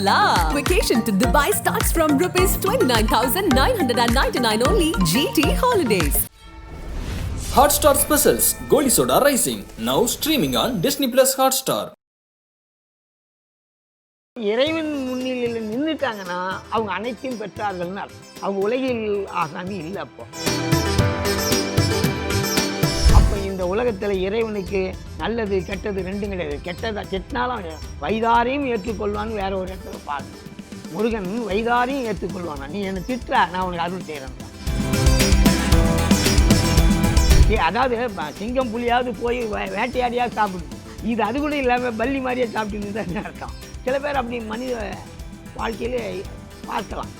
la! Vacation to Dubai starts from rupees 29,999 only GT Holidays. Hotstar Specials Goli Soda Rising now streaming on Disney Plus Hotstar. இறைவன் முன்னிலையில் நின்றுட்டாங்கன்னா அவங்க அனைத்தையும் பெற்றார்கள்னு அர்த்தம் அவங்க உலகில் ஆசாமி இல்லை அப்போ இந்த உலகத்தில் இறைவனுக்கு நல்லது கெட்டது ரெண்டும் கிடையாது. கெட்டதா கெட்டினாலும் வைதாரையும் ஏற்றுக்கொள்வான்னு வேற ஒரு இடத்துல பாடு முருகன் வைதாரையும் ஏற்றுக்கொள்வானா. நீ என்னை திட்டுற நான் உனக்கு அருள் செய்கிறேன் அதாவது சிங்கம் புலியாவது போய் வேட்டையாடியாக வேட்டையாடியாவது சாப்பிடுது இது அது கூட இல்லாமல் பள்ளி மாதிரியே சாப்பிட்டுன்னு தான் அர்த்தம்? சில பேர் அப்படி மனித வாழ்க்கையிலே பார்க்கலாம்.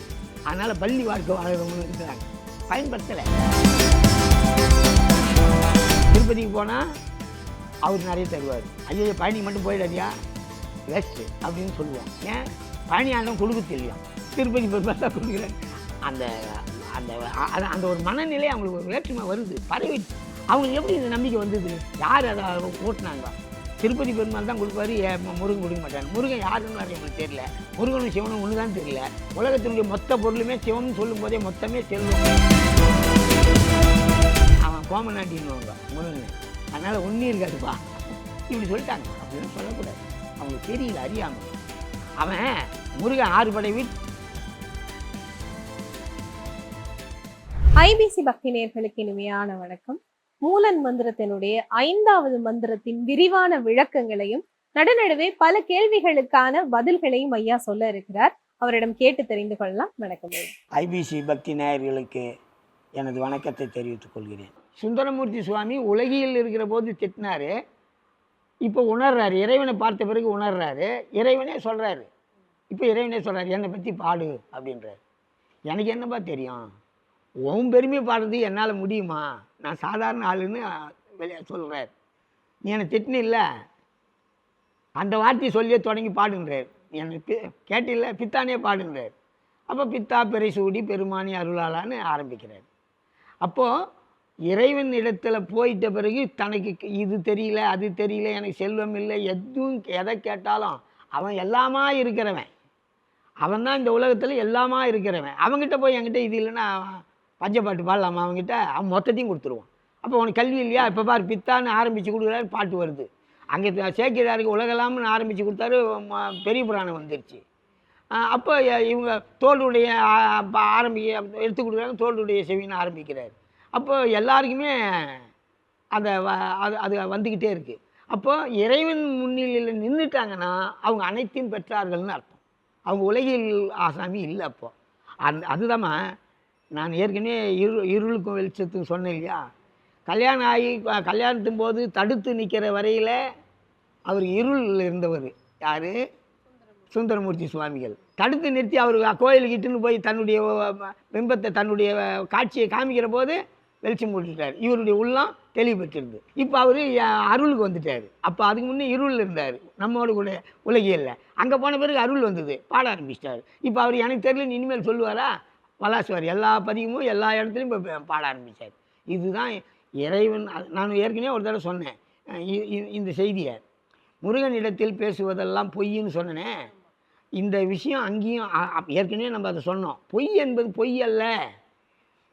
அதனால் பள்ளி வாழ்க்கை வாழ்கிறவங்க இருக்கிறாங்க. பயன்படுத்தலை. திருப்பதிக்கு போனால் அவர் நிறைய தருவார். ஐயோ பழனி மட்டும் போயிடாதியா? வேஸ்ட்டு அப்படின்னு சொல்லுவோம். ஏன்? பழனி ஆண்டும் கொடுக்க தெரியும் திருப்பதி பெருமாள் தான் கொடுக்குறேன் அந்த அந்த அந்த ஒரு மனநிலை அவங்களுக்கு ஒரு வேற்றுமை வருது. பரவி அவங்களுக்கு எப்படி இந்த நம்பிக்கை வந்தது? யார் அதை ஓட்டுனாங்க? திருப்பதி பெருமாள் தான் கொடுப்பாரு. ஏன் முருகன் கொடுக்க மாட்டாங்க முருகன் யாருன்னு வரைய எனக்கு தெரியல. முருகனும் சிவனும் ஒன்று தான் தெரியல. உலகத்தினுடைய மொத்த பொருளுமே சிவன் சொல்லும் போதே மொத்தமே செல்வம் கோமநாட்டின்னுவாங்க முருகன் அதனால் ஒன்றும் இருக்காதுப்பா. இப்படி சொல்லிட்டாங்க. அப்படின்னு சொல்லக்கூடாது. அவங்களுக்கு தெரியல அறியாமல் அவன் முருகன் ஆறு படை வீட் ஐபிசி பக்தி நேயர்களுக்கு இனிமையான வணக்கம். மூலன் மந்திரத்தினுடைய ஐந்தாவது மந்திரத்தின் விரிவான விளக்கங்களையும் நடுநடுவே பல கேள்விகளுக்கான பதில்களையும் ஐயா சொல்ல இருக்கிறார். அவரிடம் கேட்டு தெரிந்து கொள்ளலாம். வணக்கம். ஐபிசி பக்தி நேயர்களுக்கு எனது வணக்கத்தை தெரிவித்துக் கொள்கிறேன். சுந்தரமூர்த்தி சுவாமி உலகில் இருக்கிற போது திட்டினாரு. இப்போ உணர்றாரு. இறைவனை பார்த்த பிறகு உணர்றாரு. இறைவனே சொல்கிறாரு இப்போ இறைவனே சொல்கிறாரு என்னை பற்றி பாடு அப்படின்றாரு. எனக்கு என்னப்பா தெரியும்? உன் பெருமையை பாடுறது என்னால் முடியுமா? நான் சாதாரண ஆளுன்னு வெளியே சொல்கிறார் நீ என்னை திட்டினில்ல? அந்த வார்த்தையை சொல்லியே தொடங்கி பாடுன்றார். எனக்கு கேட்டில்ல? பித்தானே பாடுன்றார். அப்போ பித்தா பெரை சூடி பெருமானி அருளாளான்னு ஆரம்பிக்கிறார். அப்போது இறைவன் இடத்துல போயிட்ட பிறகு தனக்கு இது தெரியல அது தெரியல எனக்கு செல்வம் இல்லை எதுவும் எதை கேட்டாலும் அவன் எல்லாமா இருக்கிறவன். அவன் தான் இந்த உலகத்தில் எல்லாமா இருக்கிறவன். அவங்ககிட்ட போய் என்கிட்ட இது இல்லைன்னா பஞ்சப்பாட்டு பாடலாமா அவங்ககிட்ட அவன் மொத்தத்தையும் கொடுத்துருவான். அப்போ உனக்கு கல்வி இல்லையா? இப்போ பாரு பித்தான்னு ஆரம்பித்து கொடுக்குறாரு பாட்டு வருது. அங்கே சேக்கிடாருக்கு உலகலாம்னு ஆரம்பித்து கொடுத்தாரு ம- பெரிய புராணம் வந்துருச்சு. அப்போ இவங்க தோளுடைய ஆரம்பி அப்ப எடுத்து கொடுக்குறாங்க தோளுடைய செவின்னு ஆரம்பிக்கிறார். அப்போ எல்லாருக்குமே அந்த அது அது வந்துக்கிட்டே இருக்குது அப்போ இறைவன் முன்னிலையில் நின்றுட்டாங்கன்னா அவங்க அனைத்தையும் பெற்றார்கள்னு அர்த்தம். அவங்க உலகில் ஆசாமி இல்லை அப்போது அந் அதுதாம்மா நான் ஏற்கனவே இரு இருளுக்கும் வெளிச்சத்துக்கும் சொன்னேன் இல்லையா? கல்யாணம் ஆகி கல்யாணத்தின் போது தடுத்து நிற்கிற வரையில் அவர் இருள் இருந்தவர் யார்? சுந்தரமூர்த்தி சுவாமிகள். தடுத்து நிறுத்தி அவர் கோயிலுக்கு இட்டுன்னு போய் தன்னுடைய பிம்பத்தை தன்னுடைய காட்சியை காமிக்கிற போது வெளிச்சம் போட்டுட்டார். இவருடைய உள்ளம் தெளிவு பெற்றிருந்து இப்போ அவர் அருளுக்கு வந்துட்டார். அப்போ அதுக்கு முன்னே இருள் இருந்தார். நம்மளோட கூட உலகியல்ல. அங்கே போன பிறகு அருள் வந்தது. பாட ஆரம்பிச்சிட்டார். இப்போ அவர் எனக்கு தெரியல இனிமேல் சொல்லுவாரா? வலாசுவார் எல்லா பதிகமும் எல்லா இடத்துலையும் இப்போ பாட ஆரம்பித்தார் இதுதான் இறைவன் நான் ஏற்கனவே ஒரு தடவை சொன்னேன். இ- இ- இந்த செய்தியை. முருகனிடத்தில் பேசுவதெல்லாம் பொய்ன்னு சொன்னனே. இந்த விஷயம் அங்கேயும் ஏற்கனவே நம்ம அதை சொன்னோம். பொய் என்பது பொய் அல்ல.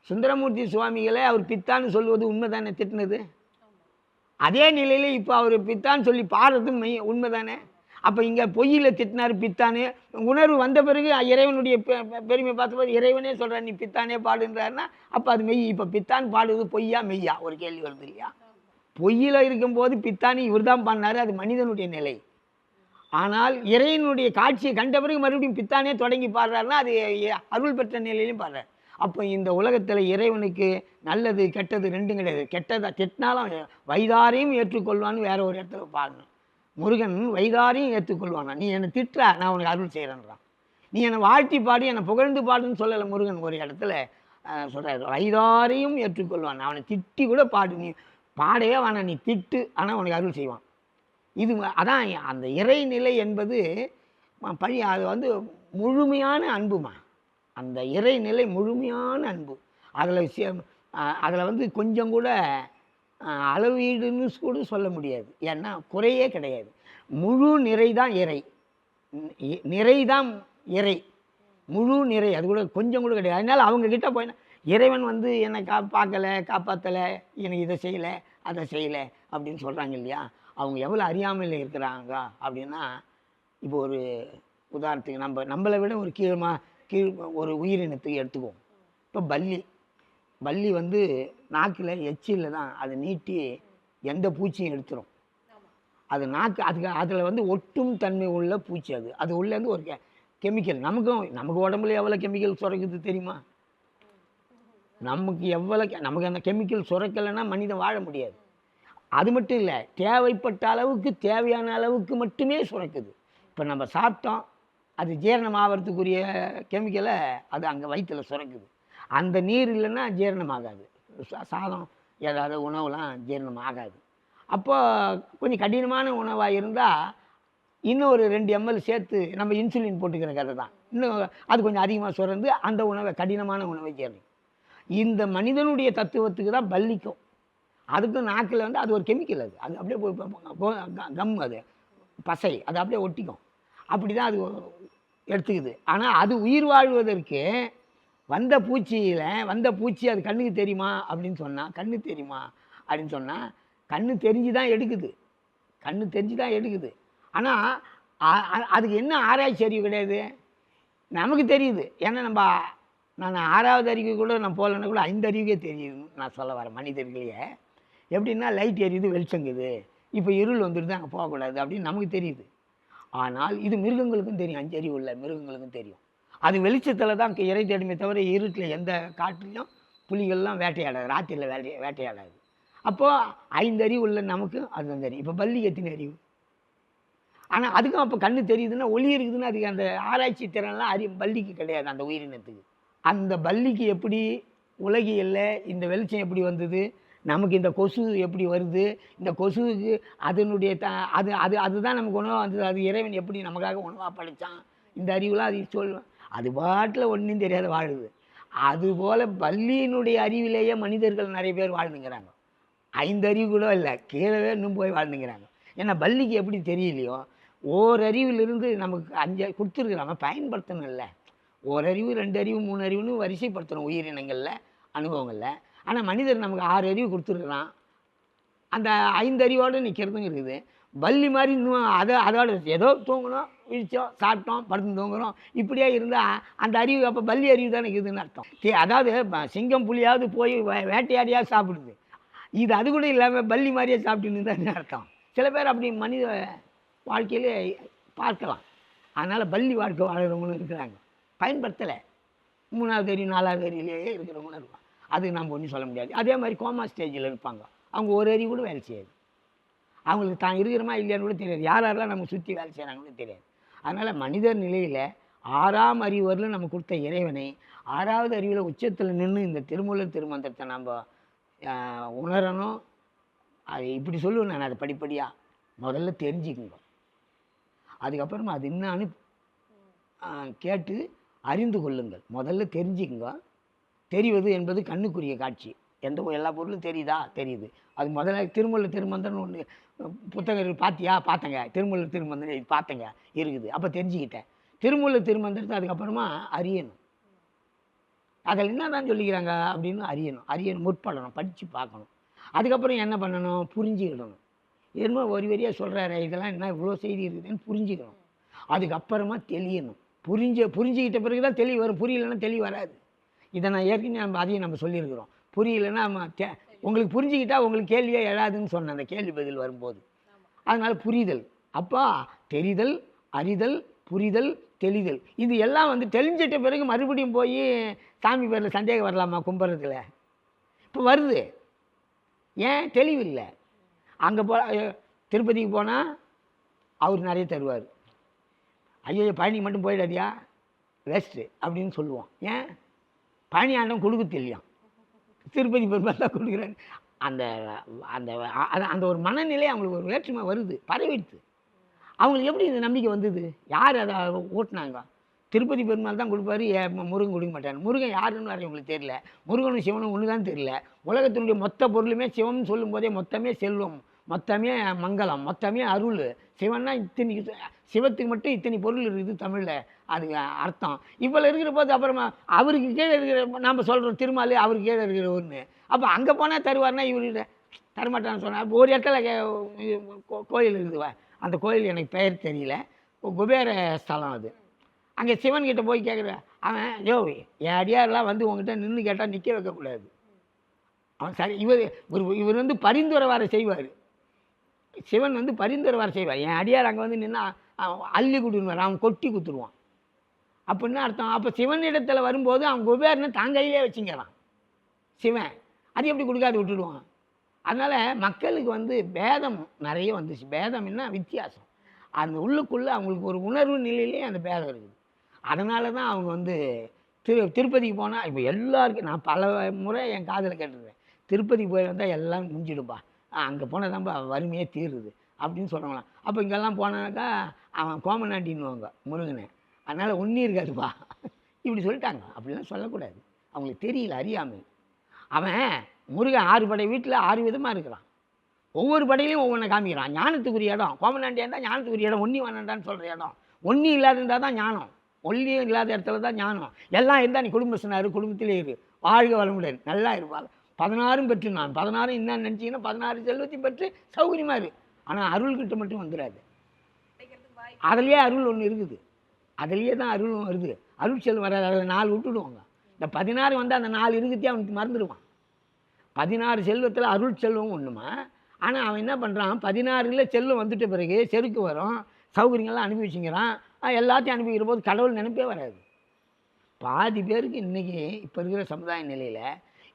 சுந்தரமூர்த்தி சுவாமிகளை அவர் பித்தான்னு சொல்வது உண்மை தானே திட்டினது. அதே நிலையில் இப்போ அவர் பித்தான்னு சொல்லி பாடுறது மெய் உண்மை தானே அப்போ இங்கே பொய்யில் திட்டினார் பித்தானே. உணர்வு வந்த பிறகு இறைவனுடைய பெ- பெருமை பார்த்தபோது இறைவனே சொல்கிறார் நீ பித்தானே பாடுன்றாருன்னா அப்போ அது மெய் இப்போ பித்தான் பாடுவது பொய்யா மெய்யா? ஒரு கேள்வி வருது இல்லையா? பொய்யில் இருக்கும்போது பித்தானி இவர் தான் பண்ணார் அது மனிதனுடைய நிலை. ஆனால் இறைவனுடைய காட்சியை கண்ட பிறகு மறுபடியும் பித்தானே தொடங்கி பாடுறாருன்னா அது அருள் பெற்ற நிலையிலையும் பாடுறார். அப்போ இந்த உலகத்தில் இறைவனுக்கு நல்லது கெட்டது ரெண்டும் கிடையாது. கெட்டதா கெட்டினாலும் வைதாரையும் ஏற்றுக்கொள்வான்னு வேற ஒரு இடத்துல பாடணும். முருகன் வைதாரையும் ஏற்றுக்கொள்வானா? நீ என்னை திட்டுற நான் உனக்கு அருள் செய்கிறேன்றான் நீ என்னை வாழ்த்தி பாடி என்னை புகழ்ந்து பாடுன்னு சொல்லலை முருகன் ஒரு இடத்துல. சொல்கிறார் வைதாரையும் ஏற்றுக்கொள்வான். அவனை திட்டி கூட பாடு. நீ பாடவே வேணாம். நீ திட்டு ஆனால் உனக்கு அருள் செய்வான். இது அதான் அந்த இறைநிலை என்பது பழி அது வந்து முழுமையான அன்புமா? அந்த இறைநிலை முழுமையான அன்பு. அதில் அதில் வந்து கொஞ்சம் கூட அளவீடுன்னு கூட சொல்ல முடியாது. ஏன்னா குறையே கிடையாது. முழு நிறை தான் இறை. நிறை தான் இறை. முழு நிறை அது கூட கொஞ்சம் கூட கிடையாது. அதனால் அவங்கக்கிட்ட போய் இறைவன் வந்து என்னை கா பார்க்கல காப்பாற்றலை எனக்கு இதை செய்யலை. அதை செய்யலை அப்படின்னு சொல்கிறாங்க இல்லையா? அவங்க எவ்வளோ அறியாமையில் இருக்கிறாங்க அப்படின்னா இப்போ ஒரு உதாரணத்துக்கு நம்ம நம்மளை விட ஒரு கீழ்மா கீழ் ஒரு உயிரினத்துக்கு எடுத்துக்குவோம். இப்போ பல்லி. பல்லி வந்து நாக்கில் எச்சில் தான் அதை நீட்டி எந்த பூச்சியும் எடுத்துரும். அது நாக்கு அதுக்கு அதில் வந்து ஒட்டும் தன்மை உள்ள பூச்சி அது. அது உள்ளேருந்து ஒரு கெமிக்கல். நமக்கும் நமக்கு உடம்புல எவ்வளோ கெமிக்கல் சுரக்குது தெரியுமா? நமக்கு எவ்வளோ நமக்கு அந்த கெமிக்கல் சுரக்கலைன்னா மனிதன் வாழ முடியாது. அது மட்டும் இல்லை தேவைப்பட்ட அளவுக்கு தேவையான அளவுக்கு மட்டுமே சுரக்குது. இப்போ நம்ம சாப்பிட்டோம் அது ஜீரணம் ஆகிறதுக்குரிய கெமிக்கலை அது அங்கே வயிற்றில் சுரக்குது. அந்த நீர் இல்லைன்னா ஜீரணம் ஆகாது சாதம் ஏதாவது உணவுலாம் ஜீரணம் ஆகாது அப்போது கொஞ்சம் கடினமான உணவாக இருந்தால் இன்னும் ஒரு ரெண்டு எம்எல் சேர்த்து நம்ம இன்சுலின் போட்டுக்கிற கதை தான். இன்னும் அது கொஞ்சம் அதிகமாக சுரந்து அந்த உணவை கடினமான உணவை ஜீரணம் இந்த மனிதனுடைய தத்துவத்துக்கு தான் பல்லிக்கும் அதுக்கும் நாக்கில் வந்து அது ஒரு கெமிக்கல் அது. அது அப்படியே போய் கம் அது. பசை. அது அப்படியே ஒட்டிக்கும். அப்படி தான் அது எடுத்துக்குது. ஆனால் அது உயிர் வாழ்வதற்கு வந்த பூச்சியில் வந்த பூச்சி அது கண்ணுக்கு தெரியுமா அப்படின்னு சொன்னால் கண்ணு தெரியுமா? அப்படின்னு சொன்னால் கண்ணு தெரிஞ்சு தான் எடுக்குது. கண்ணு தெரிஞ்சு தான் எடுக்குது ஆனால் அதுக்கு என்ன ஆராய்ச்சி அறிவு கிடையாது? நமக்கு தெரியுது. ஏன்னா நம்ம நான் ஆறாவது அறிவு கூட நான் போகலன்னா கூட ஐந்து அறிவுக்கே தெரியுது நான் சொல்ல வரேன் மனிதர்களையே எப்படின்னா லைட் எரியுது வெளிச்சங்குது. இப்போ இருள் வந்துடுது அங்கே போகக்கூடாது அப்படின்னு நமக்கு தெரியுது. ஆனால் இது மிருகங்களுக்கும் தெரியும் அஞ்சு அறிவு இல்லை மிருகங்களுக்கும் தெரியும். அது வெளிச்சத்தில் தான் இறை தேடுமே தவிர இருட்டில் எந்த காட்டிலையும் புலிகள்லாம் வேட்டையாடாது ராத்திரியில் வேட்டை வேட்டையாடாது. அப்போது ஐந்து அறிவு உள்ள நமக்கு அதுதான் தெரியும். இப்போ பள்ளி எத்தனை அறிவு. ஆனால் அதுக்கும் அப்போ கண்ணு தெரியுதுன்னா ஒளி இருக்குதுன்னா அதுக்கு அந்த ஆராய்ச்சி திறன்லாம் அறி பள்ளிக்கு கிடையாது அந்த உயிரினத்துக்கு. அந்த பல்லிக்கு எப்படி உலகியல்ல இந்த வெளிச்சம் எப்படி வந்தது? நமக்கு இந்த கொசு எப்படி வருது? இந்த கொசுவுக்கு அதனுடைய த அது அது அதுதான் நமக்கு உணவாக வந்தது. அது இறைவன் எப்படி நமக்காக உணவாக படைச்சான்? இந்த அறிவுலாம் அது சொல்லுவேன் அது பாட்டில் ஒன்றும் தெரியாத வாழுது அதுபோல் பல்லியினுடைய அறிவிலேயே மனிதர்கள் நிறைய பேர் வாழ்ந்துங்கிறாங்க. ஐந்து அறிவு கூட இல்லை கீழே இன்னும் போய் வாழ்ந்துங்கிறாங்க. ஏன்னா பல்லிக்கு எப்படி தெரியலையோ ஓரறிவிலிருந்து நமக்கு அஞ்சு கொடுத்துருக்குறாங்க பயன்படுத்தணும் ஒரு ஓரறிவு ரெண்டு அறிவு மூணு அறிவுன்னு வரிசைப்படுத்தணும் உயிரினங்களில் அனுபவங்களில். ஆனால் மனிதர் நமக்கு ஆறு அறிவு கொடுத்துருக்குறான். அந்த ஐந்து அறிவோடு நிற்கிறதும் இருக்குது. பள்ளி மாதிரி இன்னும் அதை அதோட ஏதோ தூங்கணும் விழிச்சோம் சாப்பிட்டோம் படுத்து தூங்குறோம். இப்படியே இருந்தால் அந்த அறிவு அப்போ பள்ளி அறிவு தானே இருக்குதுன்னு அர்த்தம். அதாவது சிங்கம் புலியாவது போய் வே- வேட்டையாடியாவது சாப்பிடுது. இது அது கூட இல்லாமல் பள்ளி மாதிரியே சாப்பிட்டுன்னு தான் அர்த்தம்? சில பேர் அப்படி மனித வாழ்க்கையிலே பார்க்கலாம். அதனால் பள்ளி வாழ்க்கை வாழ்கிறவங்களும் இருக்கிறாங்க. பயன்படுத்தலை. மூணாவது ஏரி நாலாவது ஏரியிலேயே இருக்கிறவங்களும் இருப்பாங்க. அது நம்ம ஒன்றும் சொல்ல முடியாது. அதே மாதிரி கோமா ஸ்டேஜில் இருப்பாங்க. அவங்க ஒரு அறிவு கூட வேலை செய்யாது. அவங்களுக்கு தான் இருக்கிறோமா இல்லையான்னு கூட தெரியாது. யார் யாரெல்லாம் நம்ம சுற்றி வேலை செய்கிறாங்கன்னு தெரியாது. அதனால் மனிதர் நிலையில் ஆறாம் அறிவரில் நம்ம கொடுத்த இறைவனை ஆறாவது அறிவில் உச்சத்தில் நின்று இந்த திருமூலர் திருமந்திரத்தை நம்ம உணரணும். அது இப்படி சொல்லுவேன் நான் அதை படிப்படியாக முதல்ல தெரிஞ்சுக்குங்க அதுக்கப்புறமா அது என்னான்னு கேட்டு அறிந்து கொள்ளுங்கள். முதல்ல தெரிஞ்சுக்குங்க. தெரிவது என்பது கண்ணுக்குரிய காட்சி. எந்த எல்லா பொருளும் தெரியுதா? தெரியுது. அது முதல்ல திருமூல திருமந்தன் ஒன்று புத்தகம் பார்த்தியா பார்த்தங்க திருமல்ல திருமந்தன் இது பார்த்தங்க இருக்குது. அப்போ தெரிஞ்சுக்கிட்டேன். திருமூல திருமந்திரத்தை அதுக்கப்புறமா அறியணும். அதில் என்ன தான் சொல்லிக்கிறாங்க அப்படின்னு அறியணும். அறியணும். முற்படணும். படித்து பார்க்கணும். அதுக்கப்புறம் என்ன பண்ணணும்? புரிஞ்சுக்கிடணும். என்னமோ ஒரு வரியாக சொல்கிறாரு இதெல்லாம் என்ன இவ்வளோ செய்தி இருக்குதுன்னு புரிஞ்சுக்கணும். அதுக்கப்புறமா தெளியணும். புரிஞ்ச புரிஞ்சுக்கிட்ட பிறகு தான் தெளிவு வரும். புரியலன்னா தெளிவு வராது. இதை நான் ஏற்கனவே நம்ம அதையும் நம்ம சொல்லியிருக்கிறோம். புரியலைன்னா நம்ம தே உங்களுக்கு புரிஞ்சுக்கிட்டால் உங்களுக்கு கேள்வியே எழாதுன்னு சொன்னேன் அந்த கேள்வி பதில் வரும்போது. அதனால் புரிதல். அப்பா தெரிதல் அறிதல் புரிதல் தெளிதல். இது எல்லாம் வந்து தெளிஞ்சிட்ட பிறகு மறுபடியும் போய் சாமி பேரில் சந்தேகம் வரலாமா கும்புறதுல? இப்போ வருது. ஏன்? தெளிவு இல்லை. அங்கே போ திருப்பதிக்கு போனால் அவர் நிறைய தருவார். ஐயோ பழனி மட்டும் போயிடாதியா? வேஸ்ட்டு அப்படின்னு சொல்லுவோம். ஏன்? பழனி ஆண்டம் கொடுக்க தெரியும் திருப்பதி பெருமாள் தான் கொடுக்குறாரு. அந்த அந்த அந்த ஒரு மனநிலை அவங்களுக்கு ஒரு வேற்றுமை வருது பரவிடுது. அவங்களுக்கு எப்படி இந்த நம்பிக்கை வந்தது? யார் அதை ஓட்டினாங்க? திருப்பதி பெருமாள் தான் கொடுப்பாரு முருகன் கொடுக்க மாட்டார்? முருகன் யாருன்னு வர உங்களுக்கு தெரியல. முருகனும் சிவனும் ஒன்று தான் தெரியல. உலகத்தினுடைய மொத்த பொருளுமே சிவம்னு சொல்லும்போதே மொத்தமே செல்வம். மொத்தமே மங்களம் மொத்தமே அருள். சிவன்னா இத்தனை சிவத்துக்கு மட்டும் இத்தனை பொருள் இருக்குது தமிழில். அது அர்த்தம். இவ்வளோ இருக்கிற போது அப்புறமா அவருக்கு கீழே இருக்கிற நம்ம சொல்கிறோம் திருமாலு அவருக்கு கீழே இருக்கிற ஒன்று அப்போ அங்கே போனால் தருவார்னா இவர்கிட்ட தரமாட்டான்னு சொன்னார் ஒரு இடத்துல கே- கோ- கோயில் இருக்குதுவா அந்த கோயில் எனக்கு பெயர் தெரியல. குபேர ஸ்தலம் அது. அங்கே சிவன்கிட்ட போய் கேட்குற அவன் யோ என் அடியாரெலாம் வந்து உங்ககிட்ட நின்று கேட்டால் நிற்க வைக்கக்கூடாது அவன் சரி இவர் இவர் இவர் வந்து பரிந்துரை வர செய்வார். சிவன் வந்து பரிந்துரை வர செய்வார். என் அடியார் அங்கே வந்து நின்னா அவன் அள்ளி கொடுன்னு அவன் கொட்டி குத்துருவான். அப்படின்னு அர்த்தம்? அப்போ சிவனிடத்தில் வரும்போது அவன் குபேரனை தான் கையிலே வச்சுங்கிறான். சிவன். அது எப்படி கொடுக்காது விட்டுடுவான். அதனால் மக்களுக்கு வந்து பேதம் நிறைய வந்துச்சு. பேதம்னா வித்தியாசம். அந்த உள்ளுக்குள்ளே அவங்களுக்கு ஒரு உணர்வு நிலையிலே அந்த பேதம் இருக்குது. அதனால தான் அவங்க வந்து திரு திருப்பதிக்கு போனால் இப்போ எல்லாருக்கும் நான் பல முறை என் காதில் கேட்டிருக்கேன். திருப்பதிக்கு போய் வந்தால் எல்லாம் முடிஞ்சிடும்பா அங்கே போனால் தான்ப்பா வறுமையே தீருது அப்படின்னு சொல்கிறாங்களாம் அப்போ இங்கெல்லாம் போனாக்கா அவன் கோமநாட்டின்னுவாங்க முருகனை. அதனால் ஒன்றும் இருக்காதுப்பா. இப்படி சொல்லிட்டாங்க. அப்படிலாம் சொல்லக்கூடாது. அவங்களுக்கு தெரியல அறியாமை. அவன் முருகன் ஆறு படை வீட்டில் ஆறு விதமாக இருக்கிறான். ஒவ்வொரு படையிலையும் ஒவ்வொன்றை காமிக்கிறான். ஞானத்துக்குரிய இடம். கோமநாண்டியா இருந்தால் ஞானத்துக்குரிய இடம் ஒன்றி வேணாண்டான்னு சொல்கிற இடம். ஒன்றி இல்லாத இருந்தால் தான் ஞானம். ஒல்லியும் இல்லாத இடத்துல தான் ஞானம். எல்லாம் இருந்தால் நீ குடும்ப சொன்னார் குடும்பத்திலே இரு. வாழ்க வளமுடன். நல்லா இருப்பாள் பதினாறும் பெற்று நான். பதினாறும் என்ன நினச்சிங்கன்னா பதினாறு செல்வத்தையும் பெற்று சௌகரியமாக இரு. ஆனால் அருள்கிட்ட மட்டும் வந்துடாது அதுலேயே அருள் ஒன்று இருக்குது. அதுலேயே தான் அருளும் வருது. அருள் செல்வம் வராது. அதில் நாலு விட்டுடுவாங்க. இந்த பதினாறு வந்து அந்த நாலு இருக்குதே அவனுக்கு மறந்துடுவான். பதினாறு செல்வத்தில் அருள் செல்வம் ஒன்றுமா ஆனால் அவன் என்ன பண்ணுறான் பதினாறில் செல்வம் வந்துட்ட பிறகு செருக்கு வரும். சௌகரியங்கள்லாம் அனுப்பி வச்சுங்கிறான். எல்லாத்தையும் அனுப்பிக்கிற போது கடவுள் நினைப்பே வராது. பாதி பேருக்கு இன்றைக்கி இப்போ இருக்கிற சமுதாய நிலையில்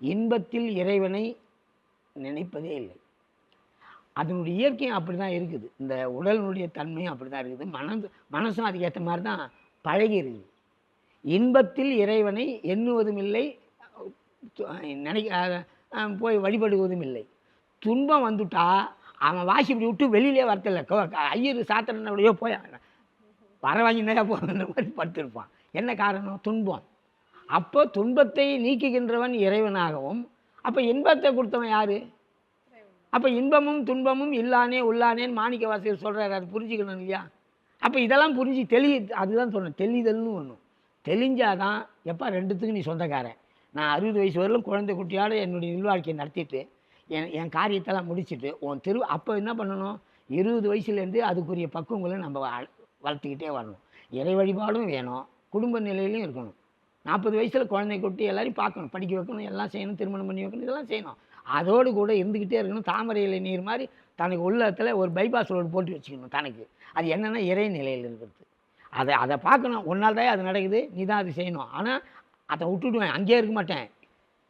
இன்பத்தில் இறைவனை நினைப்பதே இல்லை. அதனுடைய இயற்கையும் அப்படி தான் இருக்குது. இந்த உடலினுடைய தன்மையும் அப்படி தான் இருக்குது. மனது மனசும் அதுக்கேற்ற மாதிரி தான் பழகி இருக்குது. இன்பத்தில் இறைவனை எண்ணுவதும் இல்லை. நினைக்க போய் வழிபடுவதும் இல்லை. துன்பம் வந்துட்டா அவன் வாசி இப்படி விட்டு வெளியிலே வரத்தில்ல கோ- ஐயர் சாத்திரனுடையோ போய் வர வாங்கினே போகிற மாதிரி படுத்திருப்பான். என்ன காரணம்? துன்பம். அப்போ துன்பத்தை நீக்குகின்றவன் இறைவனாகவும் அப்போ இன்பத்தை கொடுத்தவன் யாரு? அப்போ இன்பமும் துன்பமும் இல்லானே உள்ளானேன்னு மாணிக்க வாசகர் சொல்கிறாரு அது புரிஞ்சுக்கணும் இல்லையா? அப்போ இதெல்லாம் புரிஞ்சு தெளி அதுதான் சொன்னேன் தெளிதல்னு ஒன்று தெளிஞ்சாதான் எப்போ ரெண்டுத்துக்கும் நீ சொந்தக்காரன். நான் அறுபது வயசு வரலும் குழந்தை குட்டியோட என்னுடைய இல்வாழ்க்கையை நடத்திட்டு என் என் காரியத்தெல்லாம் முடிச்சுட்டு உன் திரு அப்போ என்ன பண்ணணும்? இருபது வயசுலேருந்து அதுக்குரிய பக்குவங்களை நம்ம வளர்த்துக்கிட்டே வரணும். இறை வழிபாடும் வேணும் குடும்ப நிலையிலையும் இருக்கணும். நாற்பது வயசில் குழந்தை கொட்டி எல்லாரையும் பார்க்கணும் படிக்க வைக்கணும் எல்லாம் செய்யணும் திருமணம் பண்ணி வைக்கணும் இதெல்லாம் செய்யணும். அதோடு கூட இருந்துக்கிட்டே இருக்கணும். தாமரை இலை நீர் மாதிரி தனக்கு உள்ளத்தில் ஒரு பைபாஸ் ரோடு போட்டு வச்சுக்கணும் தனக்கு. அது என்னென்னா இறை நிலையில் இருக்கிறது. அதை அதை பார்க்கணும். ஒன்றால் தான் அது நடக்குது. நீ தான் அது செய்யணும். ஆனால் அதை விட்டுடுவேன் அங்கேயே இருக்க மாட்டேன்.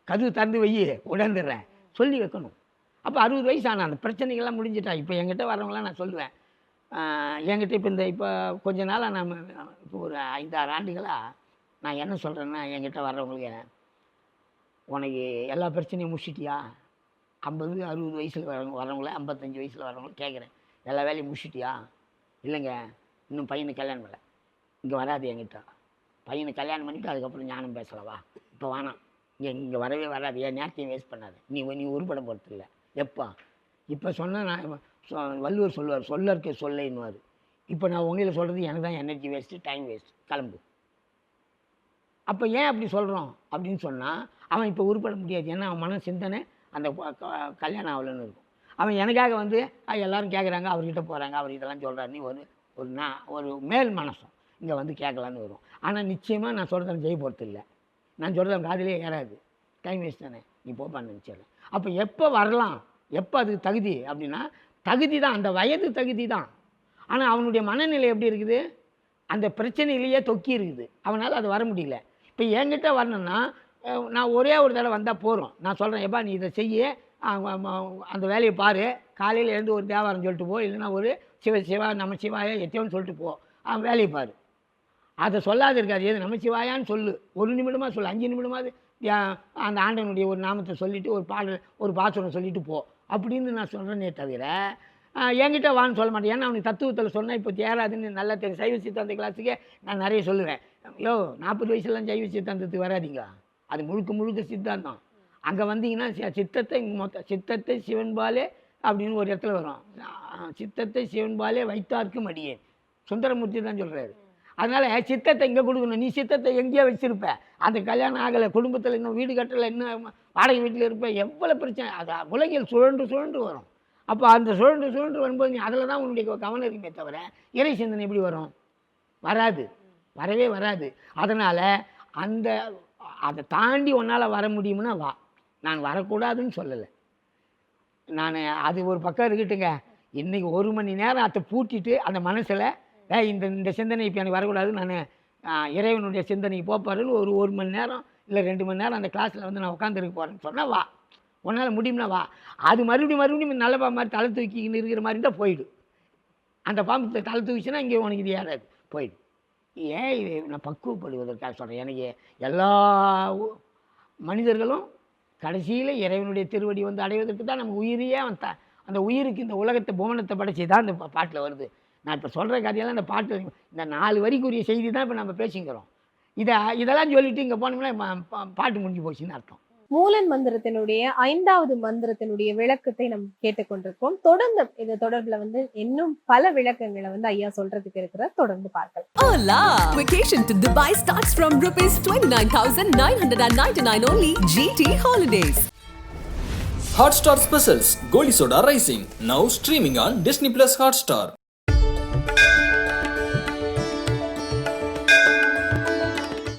கதவு திறந்து வை. உடந்துடுறேன். சொல்லி வைக்கணும். அப்போ அறுபது வயசு ஆனால் அந்த பிரச்சனைகள்லாம் முடிஞ்சிட்டா. இப்போ என்கிட்ட வரவங்களாம் நான் சொல்லுவேன். என்கிட்ட இப்போ இந்த இப்போ கொஞ்ச நாளாக நம்ம இப்போ ஒரு ஐந்தாறு ஆண்டுகளாக நான் என்ன சொல்கிறேன்னா என்கிட்ட வர்றவங்களுக்கு உனக்கு எல்லா பிரச்சனையும் முடிச்சிட்டியா? ஐம்பது அறுபது வயசில் வரவங்க வரவங்கள ஐம்பத்தஞ்சு வயசில் வரவங்கள கேட்குறேன் எல்லா வேலையும் முடிச்சிட்டியா? இல்லைங்க இன்னும் பையனுக்கு கல்யாணம் பண்ணல. இங்கே வராது என்கிட்ட. பையனை கல்யாணம் பண்ணிவிட்டு அதுக்கப்புறம் ஞானம் பேசலவா இப்போ வேணாம் இங்கே இங்கே வரவே வராது. என் நேரத்தையும் வேஸ்ட் பண்ணாது. நீ நீ உருப்பட போகிறது இல்லை எப்போ? இப்போ சொன்னால் நான் சொ- வள்ளுவர் சொல்லுவார் சொல்லற்க சொல்லைன்னுவார். இப்போ நான் உங்களை சொல்கிறது எனக்கு தான் எனர்ஜி வேஸ்ட்டு டைம் வேஸ்ட் கிளம்பு. அப்போ ஏன் அப்படி சொல்கிறோம் அப்படின்னு சொன்னால் அவன் இப்போ உருப்பட முடியாது. ஏன்னா அவன் மன சிந்தனை அந்த க- கல்யாணம் ஆகலன்னு இருக்கும். அவன் எனக்காக வந்து எல்லோரும் கேட்குறாங்க அவர்கிட்ட போகிறாங்க அவர் இதெல்லாம் சொல்கிறாருன்னு ஒரு ஒரு நான் ஒரு மேல் மனசும் இங்கே வந்து கேட்கலான்னு வரும். ஆனால் நிச்சயமாக நான் சொல்கிறத ஜெய் போகிறது இல்லை நான் சொல்கிறது காதிலே ஏறாது. டைம் வேஸ்ட் தானே. நீ போப்பான்னு நினச்சிடுறேன் அப்போ எப்போ வரலாம்? எப்போ அதுக்கு தகுதி? அப்படின்னா தகுதி தான். அந்த வயது தகுதி தான். ஆனால் அவனுடைய மனநிலை எப்படி இருக்குது? அந்த பிரச்சனையிலேயே தொக்கி இருக்குது. அவனால் அது வர முடியல. இப்போ என்கிட்ட வரணும்னா நான் ஒரே ஒரு தடவை வந்தால் போகிறோம் நான் சொல்கிறேன் எப்பா நீ இதை செய்ய. அந்த வேலையை பாரு. காலையில் எழுந்து ஒரு தேவாரம் சொல்லிட்டு போ. இல்லைன்னா ஒரு சிவ சிவா நம்ம சிவாயா எத்தையோன்னு சொல்லிட்டு போ. அவன் வேலையை பாரு. அதை சொல்லாது இருக்காது. எது நம்ம சிவாயான்னு சொல்லு. ஒரு நிமிடமாக சொல்லு. அஞ்சு நிமிடமாவது அந்த ஆண்டவனுடைய ஒரு நாமத்தை சொல்லிவிட்டு ஒரு பாடல் ஒரு பாசுரம் சொல்லிட்டு போ. அப்படின்னு நான் சொல்கிறேனே தவிர என்கிட்ட வான்னு சொல்ல மாட்டேன். ஏன்னா அவனுக்கு தத்துவத்தில் சொன்னால் இப்போ தேராதுன்னு நல்லா தெரியும். சைவ சித்தாந்த கிளாஸுக்கே நான் நிறைய சொல்லுவேன். யோ நாற்பது வயசுலாம் சைவ சித்தாந்தத்துக்கு வராதீங்க. அது முழுக்க முழுக்க சித்தாந்தம். அங்கே வந்தீங்கன்னா சித்தத்தை மொத்த சித்தத்தை சிவன்பாலே அப்படின்னு ஒரு இடத்துல வரும். சித்தத்தை சிவன்பாலே வைத்தார்க்கும் அடியே. சுந்தரமூர்த்தி தான் சொல்கிறாரு அதனால் சித்தத்தை இங்கே கொடுக்கணும். நீ சித்தத்தை எங்கேயோ வச்சுருப்ப. அந்த கல்யாணம் ஆகலை குடும்பத்தில் இன்னும் வீடு கட்டலை இன்னும் வாடகை வீட்டில் இருப்ப. எவ்வளோ பிரச்சனை. அது உலகில் சுழன்று சுழன்று வரும். அப்போ அந்த சுழன்று சுழன்று வரும்போது நீ அதில் தான் உன்னுடைய கவனம் இருக்குமே தவிர இறை சிந்தனை எப்படி வரும்? வராது. வரவே வராது. அதனால் அந்த அதை தாண்டி உன்னால் வர முடியும்னா வா. நான் வரக்கூடாதுன்னு சொல்லலை. நான் அது ஒரு பக்கம் இருக்கட்டுங்க. இன்றைக்கி ஒரு மணி நேரம் அதை பூட்டிட்டு அந்த மனசில் ஏய் இந்த இந்த சிந்தனை இப்போ எனக்கு வரக்கூடாது நான் இறைவனுடைய சிந்தனைக்கு போப்பாருன்னு ஒரு ஒரு மணி நேரம் இல்லை ரெண்டு மணி நேரம் அந்த கிளாஸில் வந்து நான் உட்காந்துருக்க போகிறேன்னு சொன்னால் வா. உன்னால் முடியும்னா வா. அது மறுபடியும் மறுபடியும் நல்ல பாம்பு மாதிரி தலை தூக்கிக்கின்னு இருக்கிற மாதிரி இருந்தால் போயிடு. அந்த பாம்பு தலை தூக்கிச்சுன்னா இங்கே உனக்கு இது ஏறாது. போயிடு. ஏன் இது? நான் பக்குவப்படுவதற்காக சொல்கிறேன் எனக்கு எல்லா மனிதர்களும் கடைசியில் இறைவனுடைய திருவடி வந்து அடைவதற்கு தான் நம்ம உயிரையே அவன் த அந்த உயிருக்கு இந்த உலகத்தை புவனத்தை படைச்சி தான் இந்த பாட்டில் வருது. நான் இப்போ சொல்கிற கதையெல்லாம் இந்த பாட்டில் இந்த நாலு வரிக்குரிய செய்தி தான் இப்போ நம்ம பேசிக்கிறோம். இதை இதெல்லாம் சொல்லிட்டு இங்கே போனோம்னா பாட்டு முடிஞ்சு போச்சுன்னு அர்த்தம். மூலன் மந்திரத்தினுடைய ஐந்தாவது மந்திரத்தினுடைய விளக்கத்தை நம்ம கேட்டுக்கொண்டிருக்கோம் தொடர்ந்து இது தொடர்புல வந்து இன்னும் பல விளக்கங்களை வந்து ஐயா சொல்றதுக்கு இருக்கிறார் தொடர்ந்து பார்க்கலாம் Hola! Vacation to Dubai starts from rupees 29,999 only. GT Holidays. Hotstar Specials Goli Soda Rising now streaming on Disney Plus Hotstar.